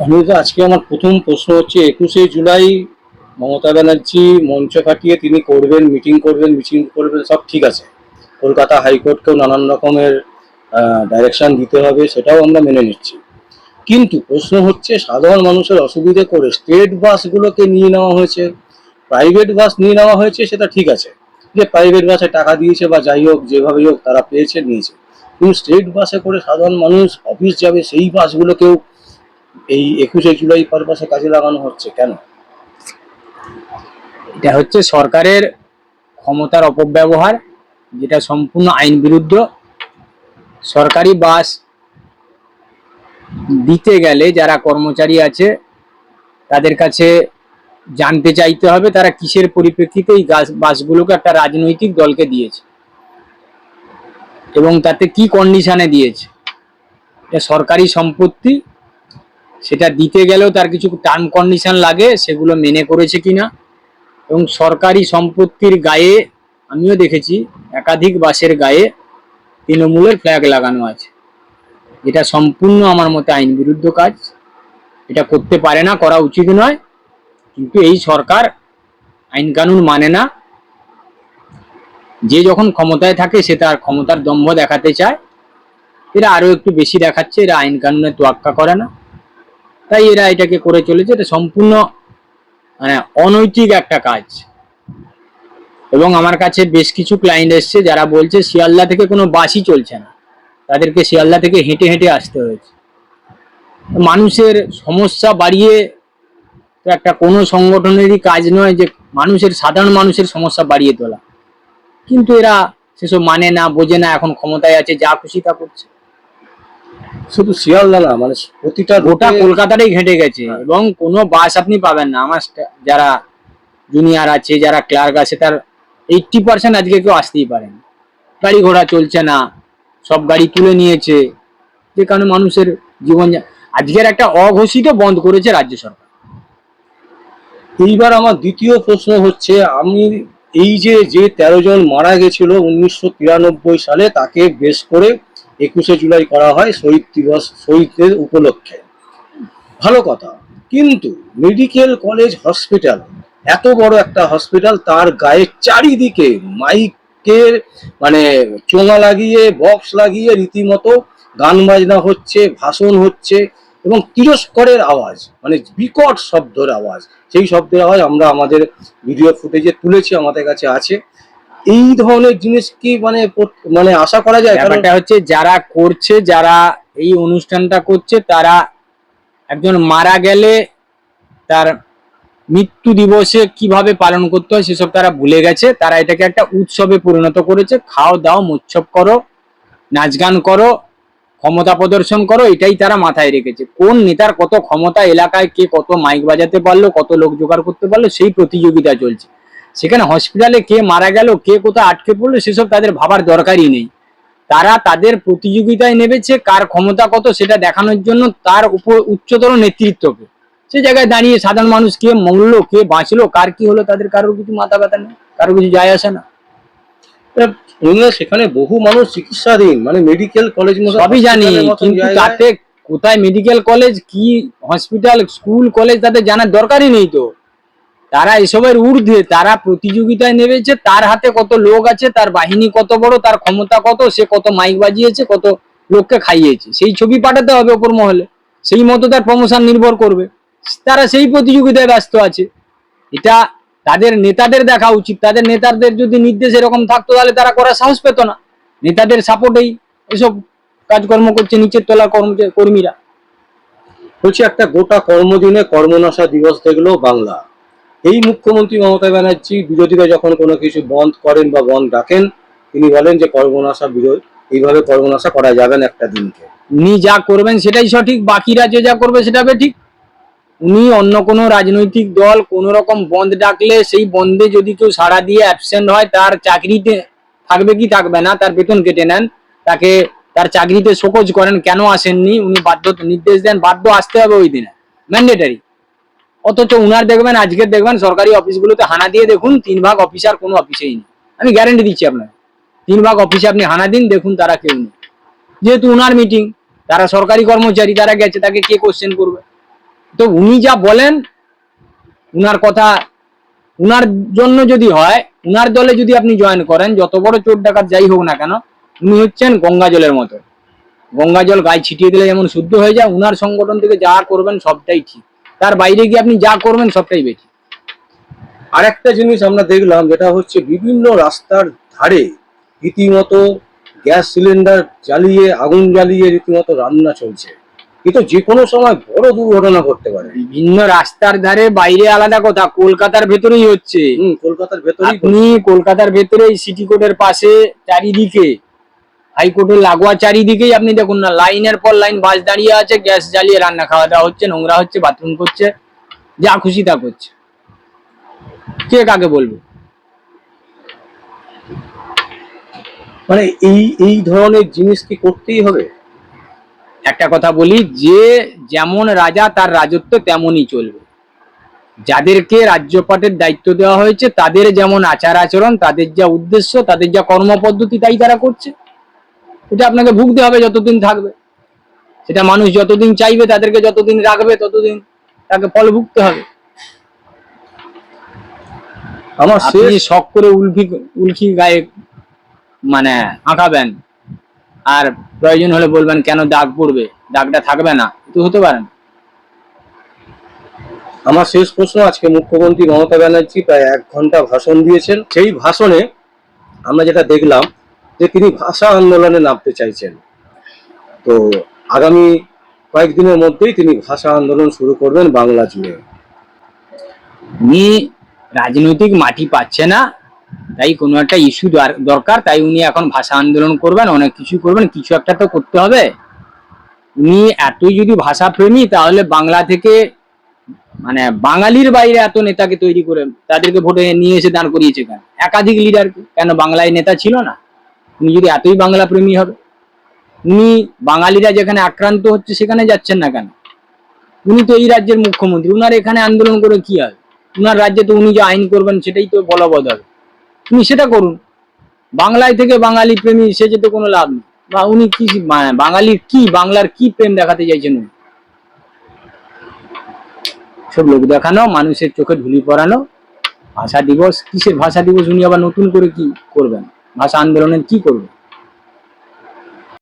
অনুদা আজকে আমার প্রথম প্রশ্ন হচ্ছে, একুশে জুলাই মমতা ব্যানার্জি মঞ্চ কাটিয়ে তিনি করবেন, মিটিং করবেন মিটিং করবেন, সব ঠিক আছে। কলকাতা হাইকোর্টকেও নানান রকমের ডাইরেকশন দিতে হবে, সেটাও আমরা মেনে নিচ্ছি। কিন্তু প্রশ্ন হচ্ছে, সাধারণ মানুষের অসুবিধে করে স্টেট বাসগুলোকে নিয়ে নেওয়া হয়েছে প্রাইভেট বাস নিয়ে নেওয়া হয়েছে, সেটা ঠিক আছে। যে প্রাইভেট বাসে টাকা দিয়েছে বা যাই হোক যেভাবেই হোক, তারা পেয়েছে, নিয়েছে। কিন্তু স্টেট বাসে করে সাধারণ মানুষ অফিস যাবে, সেই বাসগুলোকেও এই একুশে জুলাই পারপাসে কাজে লাগানো হচ্ছে কেন? এটা হচ্ছে সরকারের ক্ষমতার অপব্যবহার, যেটা সম্পূর্ণ আইন বিরুদ্ধ। সরকারি বাস দিতে গেলে যারা কর্মচারী আছে, তাদের কাছে জানতে চাইতে হবে তারা কিসের পরিপ্রেক্ষিতে এই বাসগুলোকে একটা রাজনৈতিক দলকে দিয়েছে এবং তাতে কি কন্ডিশনে দিয়েছে। এটা সরকারি সম্পত্তি সেটা দিতে গেলেও তার কিছু টার্ম কন্ডিশন লাগে, সেগুলো মেনে করেছে কিনা। এবং সরকারি সম্পত্তির গায়ে, আমিও দেখেছি, একাধিক বাসের গায়ে তৃণমূলের ফ্ল্যাগ লাগানো আছে। এটা সম্পূর্ণ আমার মতে আইন বিরুদ্ধ কাজ। এটা করতে পারে না, করা উচিত নয়। কিন্তু এই সরকার আইন কানুন মানে না। যে যখন ক্ষমতায় থাকে, সে তার ক্ষমতার দম্ভ দেখাতে চায়। এরা আরও একটু বেশি দেখাচ্ছে, এরা আইন কানুনের তোয়াক্কা করে না। তাই এরা এটাকে করে চলেছে। এটা সম্পূর্ণ মানে অনৈতিক একটা কাজ। এবং আমার কাছে বেশ কিছু ক্লায়েন্ট এসছে যারা বলছে, শিয়ালদা থেকে কোনো বাসই চলছে না। তাদেরকে শিয়ালদা থেকে হেঁটে হেঁটে আসতে হয়েছে। মানুষের সমস্যা বাড়িয়ে তো একটা কোনো সংগঠনেরই কাজ নয় যে মানুষের, সাধারণ মানুষের সমস্যা বাড়িয়ে তোলা। কিন্তু এরা সেসব মানে না, বোঝে না, এখন ক্ষমতায় আছে, যা খুশি তা করছে। শুধু শিয়ালদা না মানে প্রতিটা গোটা কলকাতাটাই ঘেঁটে গেছে। হ্যাঁ। এবং কোনো বাস আপনি পাবেন না। আমার যারা জুনিয়র আছে যারা ক্লার্ক আছে তার এইটটি পার্সেন্ট আজকে কেউ আসতেই পারেন গাড়ি ঘোড়া চলছে না সব গাড়ি তুলে নিয়েছে। যে কারণে মানুষের জীবন আজকের একটা অঘোষিত বন্ধ করেছে রাজ্য সরকার। এইবার আমার দ্বিতীয় প্রশ্ন হচ্ছে আমি এই যে যে তেরো জন মারা গেছিল উনিশশো তিরানব্বই সালে তাকে বেশ করে একুশে জুলাই করা হয় শহীদ দিবস, শহীদদের উপলক্ষে। ভালো কথা, কিন্তু মেডিকেল কলেজ হসপিটাল, এত বড় একটা হসপিটাল, তার গায়ে চারিদিকে মাইকের মানে চোঙা লাগিয়ে, বক্স লাগিয়ে রীতিমতো গান বাজনা হচ্ছে, ভাষণ হচ্ছে এবং তিরস্করের আওয়াজ মানে বিকট শব্দের আওয়াজ। সেই শব্দের আওয়াজ আমরা আমাদের ভিডিও ফুটেজে তুলেছি, আমাদের কাছে আছে। এই ধরনের জিনিস কি মানে মানে আশা করা যায়? ব্যাপারটা হচ্ছে যারা করছে, যারা এই অনুষ্ঠানটা করছে, তারা একজন মারা গেলে তার মৃত্যু দিবসে কীভাবে পালন করতে হয় সেসব তারা ভুলে গেছে। তারা এটাকে একটা উৎসবে পরিণত করেছে। খাও, দাও মোচ্ছব করো, নাচ গান করো, ক্ষমতা প্রদর্শন করো, এটাই তারা মাথায় রেখেছে। কোন নেতার কত ক্ষমতা, এলাকায় কে কত মাইক বাজাতে পারল, কত লোক জোগাড় করতে পারল, সেই প্রতিযোগিতা চলছে। সেখানে হসপিটালে কে মারা গেল কে কোথায় আটকে পড়ল সেসব তাদের ভাবার দরকারই নেই। তারা তাদের প্রতিযোগিতায় নেমেছে কার ক্ষমতা কত সেটা দেখানোর জন্য তার উপর উচ্চতর নেতৃত্বকে। সে জায়গায় দাঁড়িয়ে সাধারণ মানুষ কে মরলো কে বাঁচলো কার কি হলো তাদের কারোর কিছু মাথা ব্যথা নেই কারোর কিছু যায় আসে না। সেখানে বহু মানুষ চিকিৎসাধীন মানে মেডিকেল কলেজ সবই জানি কিন্তু তাতে কোথায় মেডিকেল কলেজ কি হসপিটাল স্কুল কলেজ তাদের জানার দরকারই নেই তো। তারা এসবের ঊর্ধ্বে, তারা প্রতিযোগিতায় নেমেছে, তার হাতে কত লোক আছে, তার বাহিনী কত বড়, তার ক্ষমতা কত, সে কত মাইক বাজিয়েছে, কত লোককে খাইয়েছে। সেই ছবি পাঠাতে হবে ওপর মহলে। সেই মতো তার প্রমোশন নির্ভর করবে। তারা সেই প্রতিযোগিতায় ব্যস্ত আছে। এটা তাদের নেতাদের দেখা উচিত। তাদের নেতাদের যদি নির্দেশ এরকম থাকতো, তাহলে তারা করার সাহস পেত না। নেতাদের সাপোর্টেই এসব কাজকর্ম করছে নিচের তলা কর্মচারী কর্মীরা। বলছি, একটা গোটা কর্মদিনে কর্মনাশা দিবস দেখল বাংলা। এই মুখ্যমন্ত্রী মমতা ব্যানার্জি বিরোধীরা যখন কোনো কিছু বন্ধ করেন বা বন্ধ ডাকেন তিনি বলেন যে কর্মনাশা বিরোধ, এইভাবে কর্মনাশা করা যাবে না একটা দিনকে। উনি যা করবেন সেটাই সঠিক বাকিরা যে যা করবে সেটা ঠিক। উনি অন্য কোনো রাজনৈতিক দল কোন রকম বন্ধ ডাকলে সেই বন্ধে যদি কেউ সাড়া দিয়ে অ্যাবসেন্ট হয়, তার চাকরিতে থাকবে কি থাকবে না, তার বেতন কেটে নেন। তাকে তার চাকরিতে শোকজ করেন, কেন আসেননি? উনি বাধ্য নির্দেশ দেন, বাধ্য আসতে হবে ওই দিনে। ম্যান্ডেটারি অথচ উনার দেখবেন আজকে দেখবেন, সরকারি অফিসগুলোতে হানা দিয়ে দেখুন, তিন ভাগ অফিসার কোনো অফিসেই নেই। আমি গ্যারেন্টি দিচ্ছি আপনাকে, তিন ভাগ অফিসে আপনি হানা দিন, দেখুন তারা কেউ নেই। যেহেতু উনার মিটিং তারা সরকারি কর্মচারী, তারা গেছে, তাকে কে কোশ্চেন করবে? তো উনি যা বলেন, উনার কথা, উনার জন্য যদি হয়, উনার দলে যদি আপনি জয়েন করেন, যত বড় চোর ডাকাত যাই হোক না কেন, উনি হচ্ছেন গঙ্গা জলের মতো। গঙ্গা জল গায়ে ছিটিয়ে দিলে যেমন শুদ্ধ হয়ে যায়, উনার সংগঠন থেকে যা করবেন, সবটাই ঠিক। তার বাইরে গিয়ে আপনি যা করবেন সবটাই বেঠিক আর একটা জিনিস আমরা দেখলাম যেটা হচ্ছে বিভিন্ন রাস্তার ধারে রীতিমতো গ্যাস সিলিন্ডার জ্বালিয়ে আগুন জ্বালিয়ে রীতিমতো রান্না চলছে। কিন্তু যে কোনো সময় বড় দুর্ঘটনা ঘটতে পারে। বিভিন্ন রাস্তার ধারে বাইরে আলাদা কথা কলকাতার ভেতরেই হচ্ছে। হুম কলকাতার ভেতরেই আপনি কলকাতার ভেতরে সিটি কোর্টের পাশে চারিদিকে হাইকোর্টের লাগোয়া চারিদিকেই আপনি দেখুন না লাইনের পর লাইন বাস দাঁড়িয়ে আছে গ্যাস জ্বালিয়ে রান্না খাওয়া দাওয়া হচ্ছে নোংরা হচ্ছে বাথরুম করছে যা খুশি তা করছে। কে কাকে বলবে? মানে এই এই ধরনের জিনিস কি করতেই হবে? একটা কথা বলি যে যেমন রাজা তার রাজত্ব তেমনই চলবে। যাদেরকে রাজ্যপাটের দায়িত্ব দেওয়া হয়েছে তাদের যেমন আচার আচরণ তাদের যা উদ্দেশ্য তাদের যা কর্মপদ্ধতি তাই তারা করছে। এটা আপনাকে ভুগতে হবে যতদিন থাকবে। সেটা মানুষ যতদিন চাইবে তাদেরকে যতদিন রাখবে ততদিন তাকে ফল ভুগতে হবে। আমার শেষ শখ করে উল্ফি উল্কি গায়ে মানে আঁকাবেন আর প্রয়োজন হলে বলবেন কেন দাগ পড়বে? দাগটা থাকবে না। তো হতে পারে না। আমার শেষ প্রশ্ন আজকে মুখ্যমন্ত্রী মমতা ব্যানার্জি প্রায় এক ঘণ্টা ভাষণ দিয়েছেন। সেই ভাষণে আমরা যেটা দেখলাম যে তিনি ভাষা আন্দোলনে নামতে চাইছেন। তো আগামী কয়েকদিনের মধ্যেই তিনি ভাষা আন্দোলন শুরু করবেন বাংলা জুড়ে। উনি রাজনৈতিক মাটি পাচ্ছে না, তাই কোনো একটা ইস্যু দরকার, তাই উনি এখন ভাষা আন্দোলন করবেন, অনেক কিছু করবেন, কিছু একটা তো করতে হবে। উনি এতই যদি ভাষা প্রেমী তাহলে বাংলা থেকে মানে বাঙালির বাইরে এত নেতাকে তৈরি করে, তাদেরকে ভোটে নিয়ে এসে দাঁড় করিয়েছে কেন? একাধিক লিডার কেন বাংলায় নেতা ছিল না? উনি যদি এতই বাংলা প্রেমী হবে উনি বাঙালিরা যেখানে আক্রান্ত হচ্ছে সেখানে যাচ্ছেন না কেন? উনি তো এই রাজ্যের মুখ্যমন্ত্রী, উনার এখানে আন্দোলন করে কি হবে উনার রাজ্যে তো উনি যে আইন করবেন সেটাই তো বলবৎ হবে উনি সেটা করুন। বাংলায় থেকে বাঙালি প্রেমী, সে যেতে কোনো লাভ নেই। বা উনি কি বাঙালির কি, বাংলার কি প্রেম দেখাতে চাইছেন উনি? সব লোক দেখানো, মানুষের চোখে ধুলি পরানো, ভাষা দিবস, কিসের ভাষা দিবস, উনি আবার নতুন করে কি করবেন? ভাষা আন্দোলনের কি করবেন